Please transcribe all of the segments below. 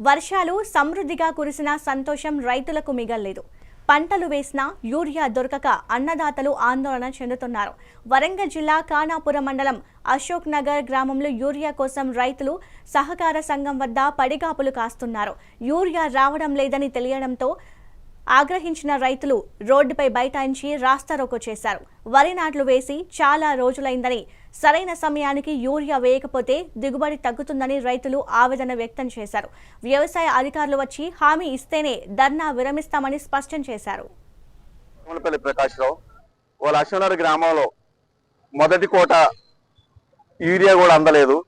వర్షాలు సమృద్ధిగా కురిసిన సంతోషం రైతులకు మిగల్లేదు. పంటలు వేసినా యూరియా దొరకక అన్నదాతలు ఆందోళన చెందుతున్నారు. వరంగల్ జిల్లా ఖానాపురం మండలం అశోక్ నగర్ గ్రామంలో యూరియా కోసం రైతులు సహకార సంఘం వద్ద పడిగాపులు కాస్తున్నారు. యూరియా రావడం లేదని తెలియడంతో ఆగ్రహించిన రైతులు రోడ్డుపై బైఠాయించి రాస్తారోకో చేశారు. వరి నాట్లు వేసి చాలా రోజులైందని సరైన సమయానికి యూరియా వేయకపోతే దిగుబడి తగ్గుతుందని రైతులు ఆవేదన వ్యక్తం చేశారు. వ్యవసాయ అధికారులు వచ్చి హామీ ఇస్తేనే ధర్నా విరమిస్తామని స్పష్టం చేశారు. ప్రకాశ్రావు వాళ్ళ అశ్వనగర్ గ్రామంలో మొదటి కోట యూరియా కూడా అందలేదు.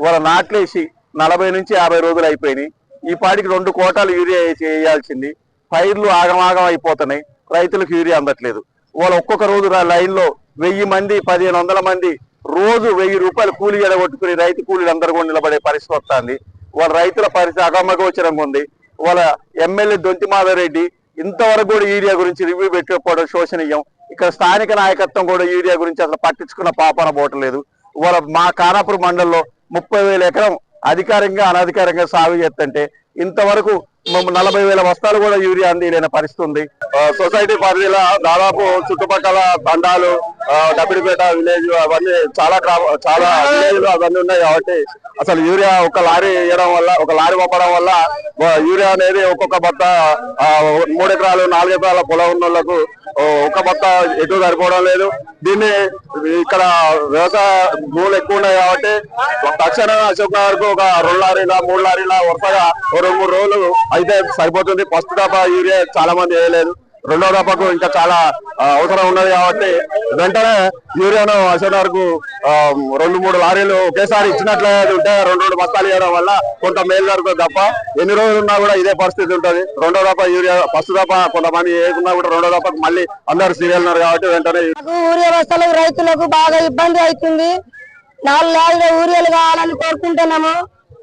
వాళ్ళ నాట్లేసి నలభై నుంచి యాభై రోజులు అయిపోయినాయి. ఈ పాటికి రెండు కోటాలు యూరియా వేసి వేయాల్సింది. పైర్లు ఆగమాగం అయిపోతున్నాయి. రైతులకు యూరియా అందట్లేదు. వాళ్ళు ఒక్కొక్క రోజు లైన్లో వెయ్యి మంది పదిహేను వందల మంది రోజు వెయ్యి రూపాయలు కూలీ ఎడగొట్టుకుని రైతు కూలీలు అందరూ కూడా నిలబడే పరిస్థితి వస్తుంది. వాళ్ళ రైతుల పరిస్థితి అగమగోచరంగా ఉంది. వాళ్ళ ఎమ్మెల్యే దొంతి మాధవరెడ్డి ఇంతవరకు కూడా యూరియా గురించి రివ్యూ పెట్టకపోవడం శోషనీయం ఇక్కడ స్థానిక నాయకత్వం కూడా యూరియా గురించి అసలు పట్టించుకున్న పాపాన పోవట్లేదు. వాళ్ళ మా కానాపూర్ మండలంలో ముప్పై వేల ఎకరం అధికారికంగా అనధికారికంగా సాగు చేస్తుంటే ఇంతవరకు నలభై వేల బస్తాలు కూడా యూరియా అందిలేని పరిస్థితి ఉంది సొసైటీ పరిధిలో దాదాపు చుట్టుపక్కల తండాలు డబ్బిడిపేట విలేజ్ అవన్నీ చాలా చాలా విలేజ్లు అవన్నీ ఉన్నాయి కాబట్టి అసలు యూరియా ఒక లారీ వేయడం వల్ల ఒక లారీ పంపడం వల్ల యూరియా అనేది ఒక్కొక్క బత్త మూడు ఎకరాలు నాలుగు ఎకరాల పొలం ఉన్న వాళ్ళకు ఒక పక్క ఎటు సరిపోవడం లేదు. దీన్ని ఇక్కడ వ్యవసాయ భూములు ఎక్కువ ఉన్నాయి కాబట్టి తక్షణమే అశోక్ నగర్కు ఒక రెండు లారీల మూడు లారీల వరుసగా రెండు మూడు రోజులు అయితే సరిపోతుంది. ఫస్ట్ దఫా యూరియా చాలా మంది వేయలేదు. రెండో దఫాకు ఇంకా చాలా అవసరం ఉన్నది కాబట్టి వెంటనే యూరియాను అశోక్ రెండు మూడు లారీలు ఒకేసారి ఇచ్చినట్లయితే ఉంటే రెండు రెండు బస్తాలు ఇవ్వడం వల్ల కొంత మేలు జరుగుతుంది తప్ప ఎన్ని రోజులు ఉన్నా కూడా ఇదే పరిస్థితి ఉంటుంది. రెండో దఫా యూరియా ఫస్ట్ దఫా కొంతమంది వేయకున్నా కూడా రెండో దఫాకు మళ్ళీ అందరు సీరియల్ ఉన్నారు కాబట్టి వెంటనే యూరియా ఊరియా రైతులకు బాగా ఇబ్బంది అవుతుంది. నాలుగు లారీల ఊరియాలు కావాలని కోరుకుంటున్నాము.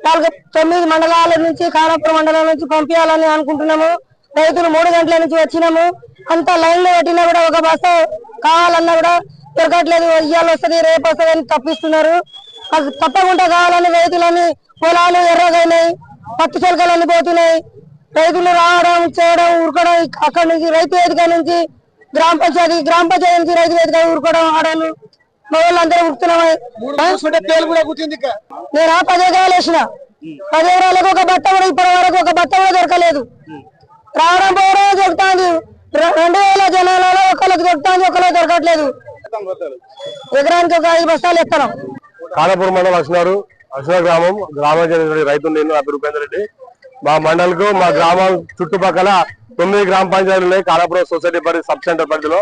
నాలుగు తొమ్మిది మండలాల నుంచి ఖానాపురం మండలం నుంచి పంపించాలని అనుకుంటున్నాము. రైతులు మూడు గంటల నుంచి వచ్చినాము. అంత లైన్లో పెట్టినా కూడా ఒక బస్తా కావాలన్నా కూడా దొరకట్లేదు. ఇయ్యాలు వస్తుంది రేపు వస్తుంది అని తప్పిస్తున్నారు. అది తప్పకుండా కావాలని రైతులని పొలాలు ఎర్రగైనాయి పత్తి చిలకలన్నీ పోతున్నాయి. రైతులు రావడం చేయడం ఉరకడం అక్కడి నుంచి రైతు వేదిక నుంచి గ్రామ పంచాయతీ గ్రామ పంచాయతీ నుంచి రైతు వేదిక ఉరకడం వాళ్ళు అందరూ ఉరుకుతున్నామా నేను ఆ పది ఎకరాలు వేసిన. పది ఎకరాలకు ఒక బట్ట కూడా ఇప్పటి వరకు ఒక బట్ట కూడా దొరకలేదు. రావడం పోవడం దొరుకుతుంది రెండు వేల జనాలలో ఒకళ్ళకి దొరుకుతుంది ఒకళ్ళకి దొరకట్లేదు. ఎకరానికి ఒక ఐదు బస్తాలు ఎత్తనం. ఖానాపూర్ మండలం అశ్నారు అశ్నార్ గ్రామం. గ్రామానికి చెందిన రైతు నేను అభి రూపేందర్ రెడ్డి. మా మండలకు మా గ్రామం చుట్టుపక్కల తొమ్మిది గ్రామ పంచాయతీలు ఉన్నాయి. ఖానాపురం సొసైటీ పరిధి సబ్ సెంటర్ పరిధిలో.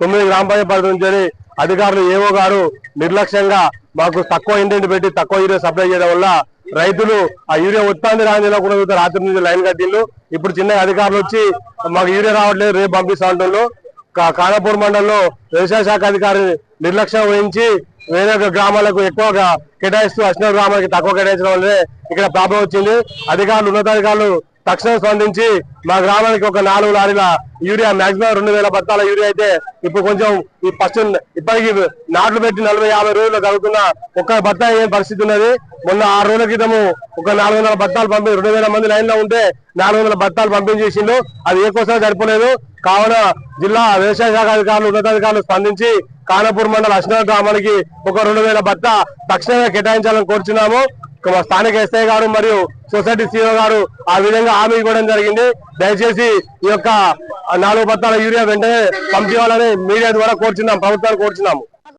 తొమ్మిది గ్రామ పంచాయతీ పరిధి నుంచి అధికారులు ఏవో గారు నిర్లక్ష్యంగా మాకు తక్కువ ఇంటింటి పెట్టి తక్కువ ఈరోజు సప్లై చేయడం వల్ల రైతులు ఆ యూరియా ఉత్పత్తి రాని కూడా రాత్రి నుంచి లైన్ కట్టిండ్రు ఇప్పుడు చిన్న అధికారులు వచ్చి మాకు యూరియా రావట్లేదు రేపు పంపిస్తా ఉంటున్నారు కా- మండలంలో వ్యవసాయ శాఖ అధికారి నిర్లక్ష్యం వహించి వేరే గ్రామాలకు ఎక్కువగా కేటాయిస్తూ అశ్న గ్రామానికి తక్కువ కేటాయించడం వల్లే ఇక్కడ ప్రాబ్లం వచ్చింది. అధికారులు ఉన్నతాధికారులు తక్షణం స్పందించి మా గ్రామానికి ఒక నాలుగు లారీల యూరియా మాక్సిమం రెండు వేల బత్తాల యూరియా అయితే ఇప్పుడు కొంచెం ఈ ఫస్ట్ ఇప్పటికి నాట్లు పెట్టి నలభై యాభై రోజులు జరుగుతున్న ఒక్క బత్తా ఏం పరిస్థితి ఉన్నది? మొన్న ఆరు రోజుల క్రితము ఒక నాలుగు వందల బత్తాలు పంపి రెండు వేల మంది లైన్లో ఉంటే నాలుగు వందల బత్తాలు పంపించేసిండు. అది ఏ కోసం సరిపోలేదు. కావున జిల్లా వ్యవసాయ శాఖ అధికారులు ఉన్నతాధికారులు స్పందించి కానపూర్ మండల అశ్న గ్రామానికి ఒక రెండు వేల బత్త తక్షణమే కేటాయించాలని కోరుచున్నాము. స్థానిక ఎస్ఐ గారు మరియు సొసైటీ సిఓ గారు ఆ విధంగా హామీ ఇవ్వడం జరిగింది. దయచేసి ఈ యొక్క నాలుగు బత్తాల యూరియా వెంటనే పంపించాలని మీడియా ద్వారా కోరుచున్నాం ప్రభుత్వాన్ని కోరుచున్నాము.